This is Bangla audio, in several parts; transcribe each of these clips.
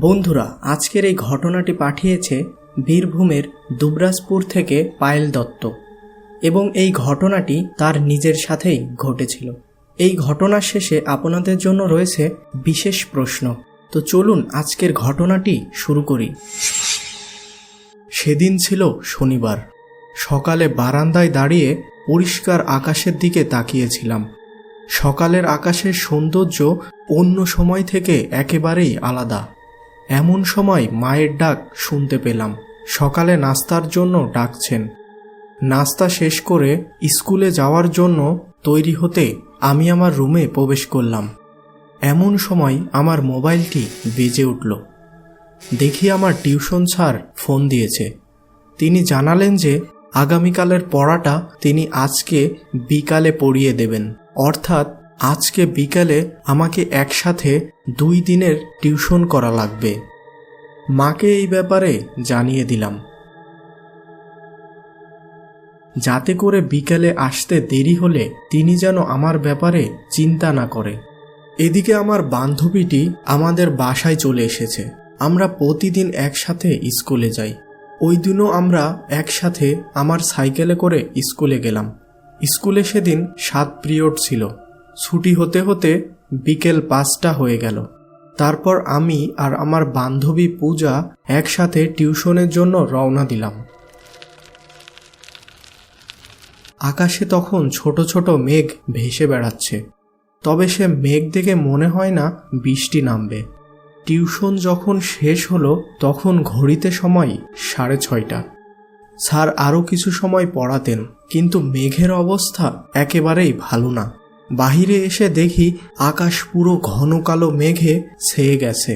বন্ধুরা, আজকের এই ঘটনাটি পাঠিয়েছে বীরভূমের দুবরাজপুর থেকে পায়েল দত্ত এবং এই ঘটনাটি তার নিজের সাথেই ঘটেছিল। এই ঘটনার শেষে আপনাদের জন্য রয়েছে বিশেষ প্রশ্ন। তো চলুন আজকের ঘটনাটি শুরু করি। সেদিন ছিল শনিবার। সকালে বারান্দায় দাঁড়িয়ে পরিষ্কার আকাশের দিকে তাকিয়েছিলাম। সকালের আকাশের সৌন্দর্য অন্য সময় থেকে একেবারেই আলাদা। এমন সময় মায়ের ডাক শুনতে পেলাম। সকালে নাস্তার জন্য ডাকছেন। নাস্তা শেষ করে স্কুলে যাওয়ার জন্য তৈরি হতে আমি আমার রুমে প্রবেশ করলাম। এমন সময় আমার মোবাইলটি বেজে উঠল। দেখি আমার টিউশন স্যার ফোন দিয়েছে। তিনি জানালেন যে আগামীকালের পড়াটা তিনি আজকে বিকালে পড়িয়ে দেবেন। অর্থাৎ আজকে বিকালে আমাকে একসাথে দুই দিনের টিউশন করা লাগবে। মাকে এই ব্যাপারে জানিয়ে দিলাম। যাতে করে বিকালে আসতে দেরি হলে তিনি যেন আমার ব্যাপারে চিন্তা না করে। এদিকে আমার বান্ধবীটি আমাদের বাসায় চলে এসেছে। আমরা প্রতিদিন একসাথে স্কুলে যাই। ওই দিনও আমরা একসাথে আমার সাইকেলে করে স্কুলে গেলাম। স্কুলে সেদিন সাত পিরিয়ড ছিল। ছুটি হতে হতে বিকেল পাঁচটা হয়ে গেল। তারপর আমি আর আমার বান্ধবী পূজা একসাথে টিউশনের জন্য রওনা দিলাম। আকাশে তখন ছোট ছোট মেঘ ভেসে বেড়াচ্ছে। তবে সে মেঘ দেখে মনে হয় না বৃষ্টি নামবে। টিউশন যখন শেষ হলো, তখন ঘড়িতে সময় সাড়ে ছয়টা। স্যার আরও কিছু সময় পড়াতেন, কিন্তু মেঘের অবস্থা একেবারেই ভালো না। বাহিরে এসে দেখি আকাশ পুরো ঘন কালো মেঘে ছেয়ে গেছে।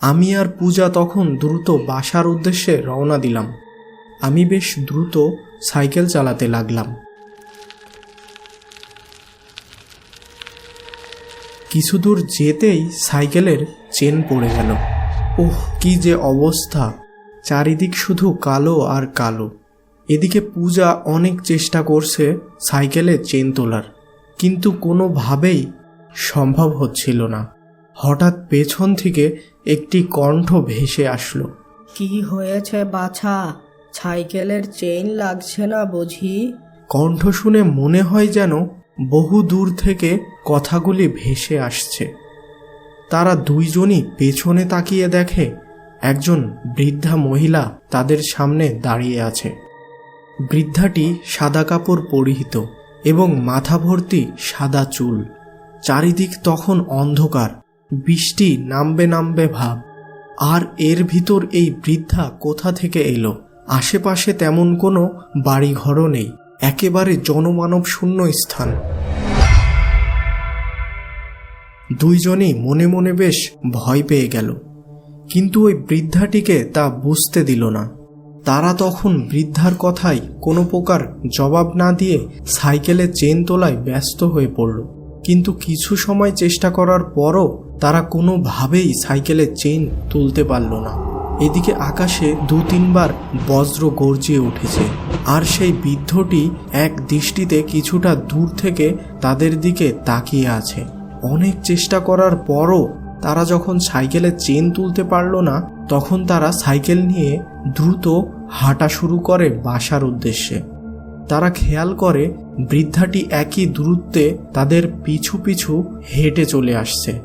আমি আর পূজা তখন দ্রুত বাসার উদ্দেশ্যে রওনা দিলাম। আমি বেশ দ্রুত সাইকেল চালাতে লাগলাম। কিছু দূর যেতেই সাইকেলের চেন পড়ে গেল। ওহ কি যে অবস্থা! চারিদিক শুধু কালো আর কালো। এদিকে পূজা অনেক চেষ্টা করছে সাইকেলে চেন তোলার কিন্তু কোনোভাবেই সম্ভব হচ্ছিল না। হঠাৎ পেছন থেকে একটি কণ্ঠ ভেসে আসলো। কি হয়েছে বাছা? সাইকেলের চেইন লাগছে না বুঝি? কণ্ঠ শুনে মনে হয় যেন বহু দূর থেকে কথাগুলি ভেসে আসছে। তারা দুইজনই পেছনে তাকিয়ে দেখে, একজন বৃদ্ধা মহিলা তাদের সামনে দাঁড়িয়ে আছে। বৃদ্ধাটি সাদা কাপড় পরিহিত এবং মাথা ভর্তি সাদা চুল। চারিদিক তখন অন্ধকার, বৃষ্টি নামবে নামবে ভাব। আর এর ভিতর এই বৃদ্ধা কোথা থেকে এলো? আশেপাশে তেমন কোনো বাড়িঘরও নেই। একেবারে জনমানব শূন্য স্থান। দুইজনেই মনে মনে বেশ ভয় পেয়ে গেল। কিন্তু ওই বৃদ্ধাটিকে তা বুঝতে দিল না। তারা তখন বৃদ্ধার কথায় কোনো প্রকার জবাব না দিয়ে সাইকেলে চেন তোলায় ব্যস্ত হয়ে পড়ল। কিন্তু কিছু সময় চেষ্টা করার পরও তারা কোনোভাবেই সাইকেলে চেন তুলতে পারল না। এদিকে আকাশে দু তিনবার বজ্র গর্জিয়ে উঠেছে। আর সেই বৃদ্ধটি এক দৃষ্টিতে কিছুটা দূর থেকে তাদের দিকে তাকিয়ে আছে। অনেক চেষ্টা করার পরও তারা যখন সাইকেলের চেন তুলতে পারল না, তখন তারা সাইকেল নিয়ে দ্রুত হাঁটা শুরু করে বাসার উদ্দেশ্যে। তারা খেয়াল করে বৃদ্ধাটি একই দূরত্বে তাদের পিছু পিছু হেঁটে চলে আসছে।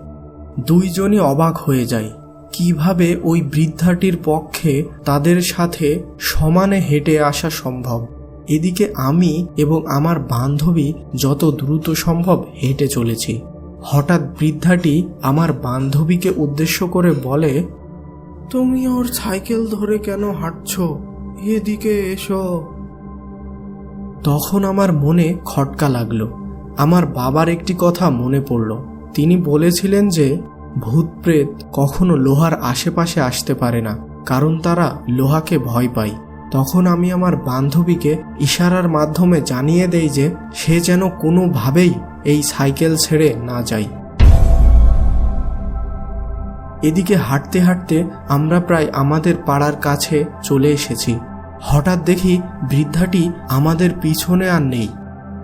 দুইজনই অবাক হয়ে যায়। কীভাবে ওই বৃদ্ধাটির পক্ষে তাদের সাথে সমানে হেঁটে আসা সম্ভব? এদিকে আমি এবং আমার বান্ধবী যত দ্রুত সম্ভব হেঁটে চলেছি। হঠাৎ বৃদ্ধাটি আমার বান্ধবীকে উদ্দেশ্য করে বলে, তুমি ওর সাইকেল ধরে কেন হাঁটছ? এদিকে এসো। তখন আমার মনে খটকা লাগল। আমার বাবার একটি কথা মনে পড়ল। তিনি বলেছিলেন যে ভূত প্রেত কখনো লোহার আশেপাশে আসতে পারে না, কারণ তারা লোহাকে ভয় পায়। তখন আমি আমার বান্ধবীকে ইশারার মাধ্যমে জানিয়ে দেই যে সে যেন কোনোভাবেই এই সাইকেল ছেড়ে না যায়। এদিকে হাঁটতে হাঁটতে আমরা প্রায় আমাদের পাড়ার কাছে চলে এসেছি। হঠাৎ দেখি বৃদ্ধাটি আমাদের পিছনে আর নেই।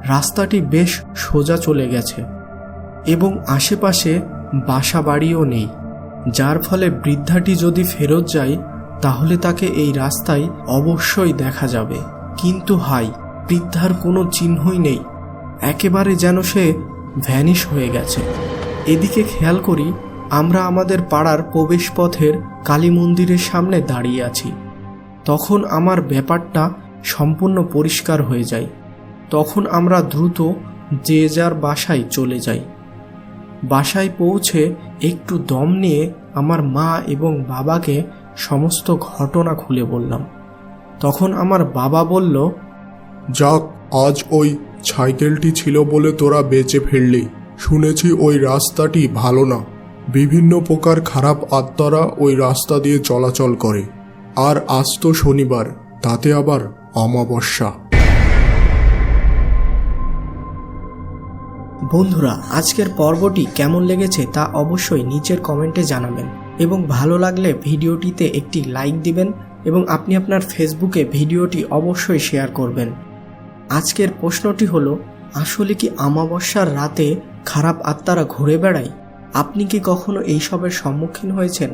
রাস্তাটি বেশ সোজা চলে গেছে এবং আশেপাশে বাসা বাড়িও নেই। যার ফলে বৃদ্ধাটি যদি ফেরত যায়, তাহলে তাকে এই রাস্তায় অবশ্যই দেখা যাবে। কিন্তু হাই, বৃদ্ধার কোনো চিহ্নই নেই। একেবারে যেন সে ভ্যানিশ হয়ে গেছে। এদিকে খেয়াল করি, আমরা আমাদের পাড়ার প্রবেশপথের কালী মন্দিরের সামনে দাঁড়িয়ে আছি। তখন আমার ব্যাপারটা সম্পূর্ণ পরিষ্কার হয়ে যায়। তখন আমরা দ্রুত যে যার বাসায় চলে যাই। বাসায় পৌঁছে একটু দম নিয়ে আমার মা এবং বাবাকে সমস্ত ঘটনা খুলে বললাম। তখন আমার বাবা বলল, যাক, আজ ওই সাইকেলটি ছিল বলে তোরা বেঁচে ফিরলি। শুনেছি ওই রাস্তাটি ভালো না। বিভিন্ন প্রকার খারাপ আত্মারা ওই রাস্তা দিয়ে চলাচল করে। আর আজ তো শনিবার, তাতে আবার অমাবস্যা। বন্ধুরা, আজকের পর্বটি কেমন লেগেছে তা অবশ্যই নিচের কমেন্টে জানাবেন। এবং ভালো লাগলে ভিডিওটিতে একটি লাইক দিবেন এবং আপনি আপনার ফেসবুকে ভিডিওটি অবশ্যই শেয়ার করবেন। আজকের প্রশ্নটি হলো, আসলে কি আমাবস্যার রাতে খারাপ আত্মারা ঘুরে বেড়ায়? আপনি কি কখনো এইসবের সম্মুখীন হয়েছেন?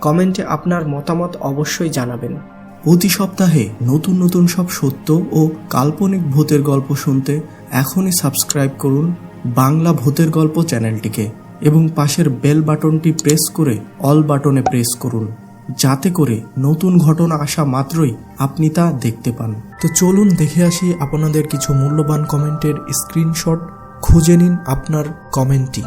কমেন্টে আপনার মতামত অবশ্যই জানাবেন। প্রতি সপ্তাহে নতুন নতুন সব সত্য ও কাল্পনিক ভূতের গল্প শুনতে এখনই সাবস্ক্রাইব করুন। বাংলা ভূতের গল্প চ্যানেলটিকে এবং পাশের বেল বাটনটি প্রেস করে অল বাটনে প্রেস করুন, যাতে করে নতুন ঘটনা আসা মাত্রই আপনি তা দেখতে পান। তো চলুন দেখে আসি আপনাদের কিছু মূল্যবান কমেন্টের স্ক্রিনশট। খুঁজে নিন আপনার কমেন্টটি।